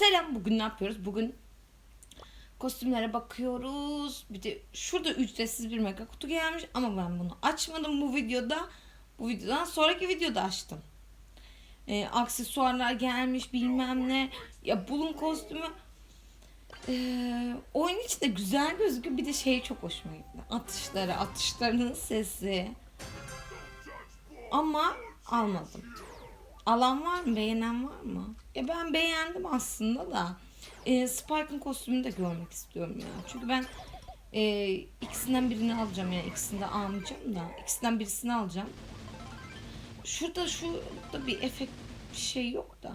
Selam bugün ne yapıyoruz? Bugün kostümlere bakıyoruz. Bir de şurada ücretsiz bir mega kutu gelmiş ama ben bunu açmadım bu videoda. Bu videodan sonraki videoda açtım. Ee, aksesuarlar gelmiş bilmem ne. Ya bulun kostümü ee, oyun içinde güzel gözüküyor. Bir de şey çok hoşuma gitti. Atışları, atışlarının sesi. Ama almadım. Alan var mı? Beğenen var mı? Ya ben beğendim aslında da. E, Spike'ın kostümünü de görmek istiyorum ya. Çünkü ben e, ikisinden birini alacağım yani. ikisini de almayacağım da. ikisinden birisini alacağım. Şurada şu da bir efekt bir şey yok da.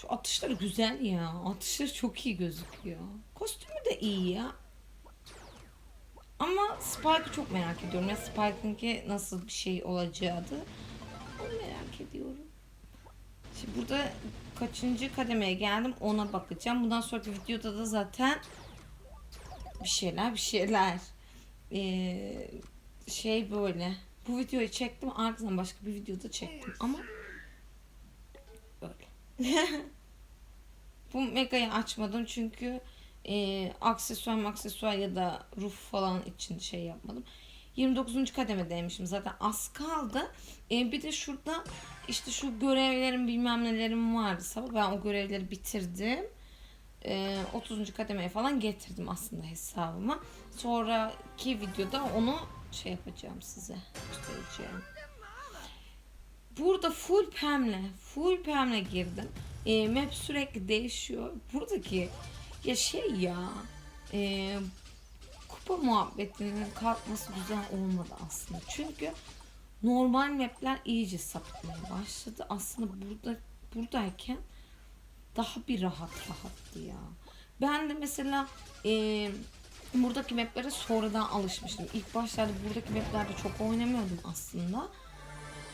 Şu atışları güzel ya. Atışları çok iyi gözüküyor. Kostümü de iyi ya. Ama Spike'ı çok merak ediyorum. Ya Spike'ınki nasıl bir şey olacağı da. Onu merak ediyorum. Şimdi burada kaçıncı kademeye geldim ona bakacağım. Bundan sonraki videoda da zaten bir şeyler bir şeyler. Ee, şey böyle. Bu videoyu çektim ardından başka bir videoda çektim ama böyle. Bu megayı açmadım çünkü e, aksesuar aksesuar ya da roof falan için şey yapmadım. 29. kademedeymişim zaten az kaldı. E, bir de şurada işte şu görevlerim bilmem nelerim vardı sabah ben o görevleri bitirdim. E, 30. kademeye falan getirdim aslında hesabıma. Sonraki videoda onu şey yapacağım size göstereceğim. Burada full pemle, full pemle girdim. E, map sürekli değişiyor. Buradaki ya şey ya e, kupa muhabbetinin kalkması güzel olmadı aslında. Çünkü normal mapler iyice sapıtmaya başladı. Aslında burada buradayken daha bir rahat rahattı ya. Ben de mesela e, buradaki maplere sonradan alışmıştım. İlk başlarda buradaki maplerde çok oynamıyordum aslında.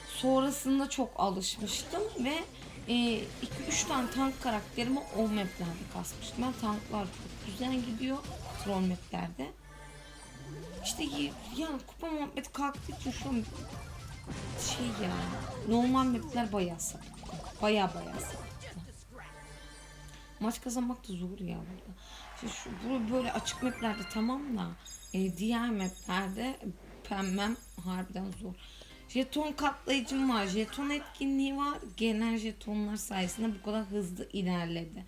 Sonrasında çok alışmıştım ve 2-3 tane tank karakterimi o maplerde kasmıştım. Ben tanklar çok güzel gidiyor troll maplerde. İşte y- yani kupa muhabbeti kalktığı için şu an şey yani normal mapler bayağı sapıttı. Bayağı bayağı sapıttı. Maç kazanmak da zor ya burada. Şimdi şu, bu böyle açık maplerde tamam da e, diğer maplerde pemmem harbiden zor. Jeton katlayıcım var. Jeton etkinliği var. Gelen jetonlar sayesinde bu kadar hızlı ilerledi.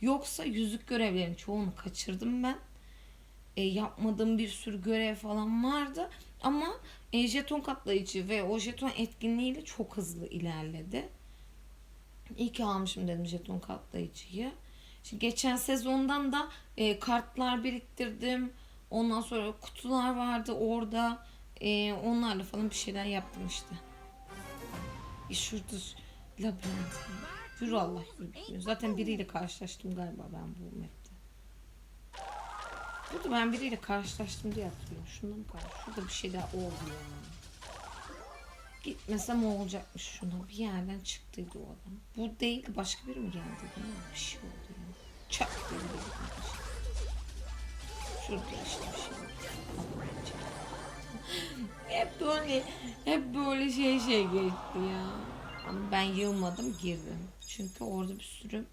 Yoksa yüzük görevlerinin çoğunu kaçırdım ben. E, yapmadığım bir sürü görev falan vardı. Ama e, jeton katlayıcı ve o jeton etkinliğiyle çok hızlı ilerledi. İyi ki almışım dedim jeton katlayıcıyı. Şimdi geçen sezondan da e, kartlar biriktirdim. Ondan sonra kutular vardı orada. E, onlarla falan bir şeyler yaptım işte. E, şurada labirent. Yürü Allah yürü. Zaten biriyle karşılaştım galiba ben bu map'te. Burada ben biriyle karşılaştım diye hatırlıyorum. Şundan mı karşı? Şurada bir şey daha oldu ya. Gitmesem olacakmış şuna. Bir yerden çıktıydı o adam. Bu değil başka biri mi geldi? Bir şey oldu ya. Çak kardeşim. Şurada işte bir şey oldu. hep böyle hep böyle şey şey geçti ya. Ama ben yılmadım girdim. Çünkü orada bir sürü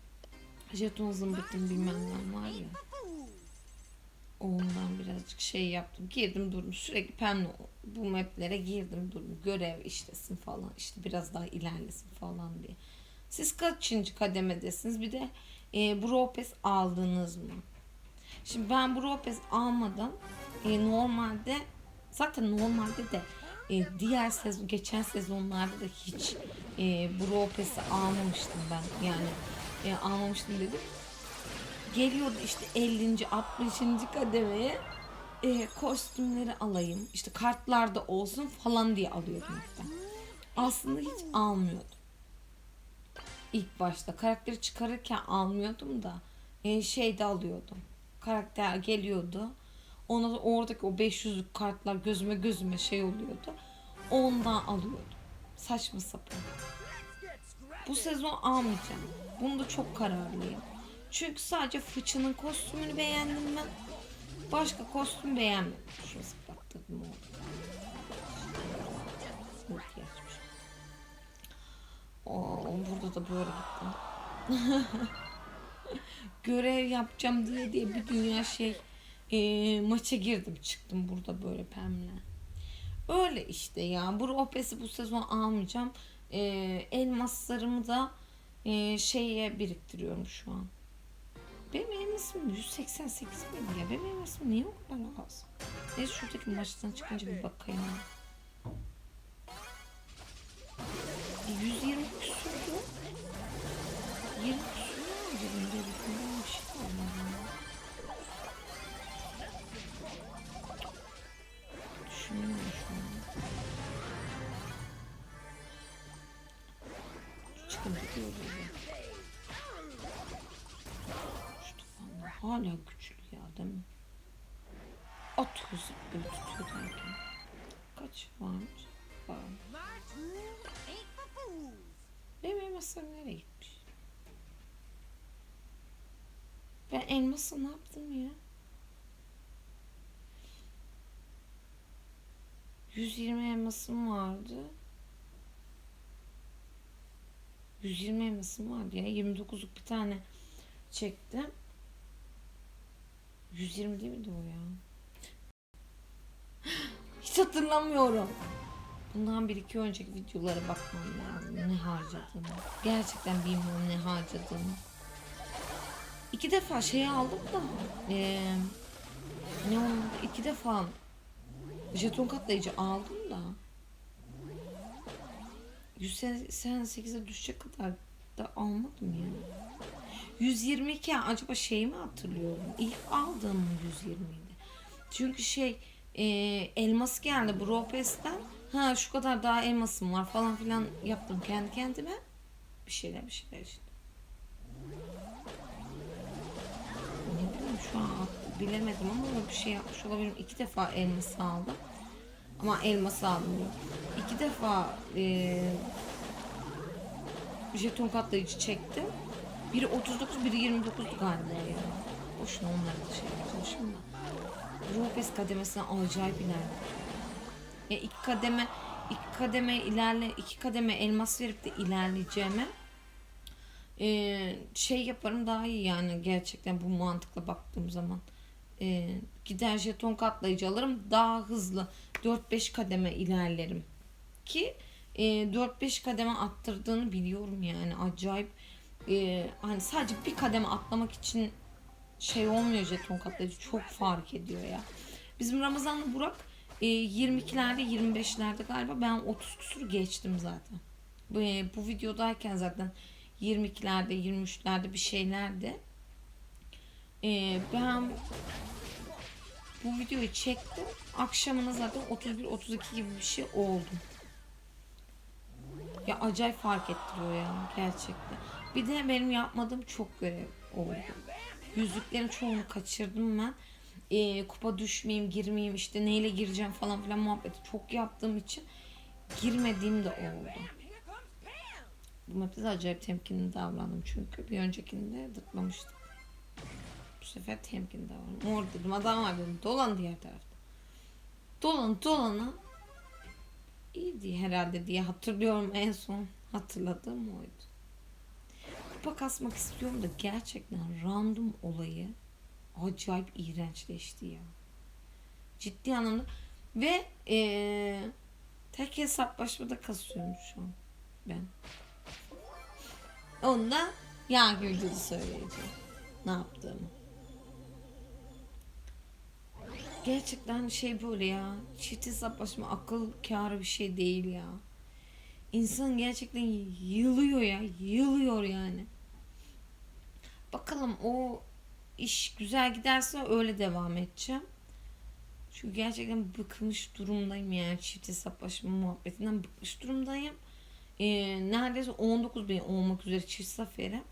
jeton zımbırtım bilmem ne var ya. Şey yaptım. Girdim durdum. Sürekli pemle bu maplere girdim durdum. Görev işlesin falan. işte biraz daha ilerlesin falan diye. Siz kaçıncı kademedesiniz? Bir de e, Bropes aldınız mı? Şimdi ben Bropes almadım. E, normalde zaten normalde de e, diğer sezon geçen sezonlarda da hiç e, Bropes'i almamıştım ben. Yani e, almamıştım dedim geliyordu işte 50. 60. kademeye e, kostümleri alayım. işte kartlarda olsun falan diye alıyordum ben. Aslında hiç almıyordum. İlk başta karakteri çıkarırken almıyordum da e, şeyde alıyordum. Karakter geliyordu. Ona da oradaki o 500'lük kartlar gözüme gözüme şey oluyordu. Ondan alıyordum. Saçma sapan. Bu sezon almayacağım. Bunda çok kararlıyım. Çünkü sadece fıçının kostümünü beğendim ben. Başka kostüm beğenmedim. Şunu zıplattırdım oldu. Oo, burada da böyle gittim. Görev yapacağım diye diye bir dünya şey e, maça girdim çıktım burada böyle pemle. Öyle işte ya. Bu Ropes'i bu sezon almayacağım. E, elmaslarımı da e, şeye biriktiriyorum şu an. Benim elmasım 188 miydi ya? Benim elmasım niye o kadar az? Neyse şuradaki maçtan çıkınca bir bakayım. E, 120 küsürdü. 20 küsür mü acaba? Benim de bir şey var. Düşünüyorum hala güçlü ya değil mi? At hızı böyle tutuyor derken. Kaç varmış? Var. Benim elmaslarım nereye gitmiş? Ben elması ne yaptım ya? 120 elmasım vardı. 120 elmasım vardı ya. 29'luk bir tane çektim. 120 değil miydi o ya? Hiç hatırlamıyorum. Bundan bir iki önceki videolara bakmam lazım. Ne harcadığımı. Gerçekten bilmiyorum ne harcadığımı. İki defa şey aldım da. eee, ne oldu? İki defa jeton katlayıcı aldım da. 188'e düşecek kadar da almadım ya. 122 acaba şeyi mi hatırlıyorum? İlk aldığım mı 120 idi? Çünkü şey e, elmas geldi bu. Ha şu kadar daha elmasım var falan filan yaptım kendi kendime. Bir şeyler bir şeyler işte. Ne bileyim şu an bilemedim ama bir şey yapmış olabilirim. İki defa elması aldım. Ama elması aldım yok. İki defa e, jeton katlayıcı çektim. Biri 39, biri 29'du galiba ya. Boşuna onları da şey yapmışım da. Ropes kademesine acayip ilerledim. Ya iki kademe iki kademe ilerle iki kademe elmas verip de ilerleyeceğime e, şey yaparım daha iyi yani gerçekten bu mantıkla baktığım zaman E, gider jeton katlayıcı alırım daha hızlı 4-5 kademe ilerlerim ki e, 4-5 kademe attırdığını biliyorum yani acayip e, hani sadece bir kademe atlamak için şey olmuyor jeton katlayıcı çok fark ediyor ya. Bizim Ramazan'la Burak e, 22'lerde 25'lerde galiba ben 30 küsur geçtim zaten. Bu, e, bu videodayken zaten 22'lerde 23'lerde bir şeylerde e, ben bu videoyu çektim. Akşamına zaten 31-32 gibi bir şey oldum. Ya acayip fark ettiriyor ya gerçekten. Bir de benim yapmadığım çok görev oldu. Yüzüklerin çoğunu kaçırdım ben. Ee, kupa düşmeyeyim, girmeyeyim işte neyle gireceğim falan filan muhabbeti çok yaptığım için girmediğim de oldu. Bu map'te de acayip temkinli davrandım çünkü bir öncekinde dıklamıştım. Bu sefer temkinli davrandım. Mor dedim adam var dedim dolan diğer tarafta. Dolan dolana iyiydi herhalde diye hatırlıyorum en son hatırladığım oydu. Kupa kasmak istiyorum da gerçekten random olayı acayip iğrençleşti ya. Ciddi anlamda ve eee tek hesaplaşmada kasıyorum şu an ben. Onda yağ güldüğünü söyleyeceğim. Ne yaptığımı. Gerçekten şey böyle ya. Çift hesaplaşma akıl kârı bir şey değil ya. İnsan gerçekten yılıyor ya. Yılıyor yani. Bakalım o iş güzel giderse öyle devam edeceğim. Çünkü gerçekten bıkmış durumdayım yani çift hesaplaşma muhabbetinden bıkmış durumdayım. Ee, neredeyse 19 bin olmak üzere çift zafere.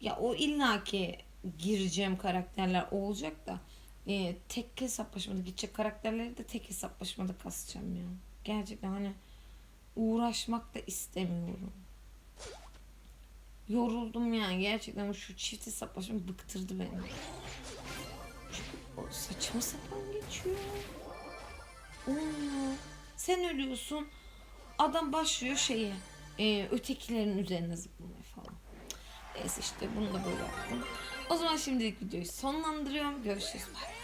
Ya o illaki gireceğim karakterler olacak da e, tek hesaplaşmada gidecek karakterleri de tek hesaplaşmada kasacağım ya. Gerçekten hani uğraşmak da istemiyorum. Yoruldum yani gerçekten şu çift hesaplaşma bıktırdı beni. O saçma sapan geçiyor. Oo, sen ölüyorsun. Adam başlıyor şeye e, ötekilerin üzerine zıplamaya falan. Neyse işte bunu da böyle yaptım. O zaman şimdilik videoyu sonlandırıyorum. Görüşürüz. Bye.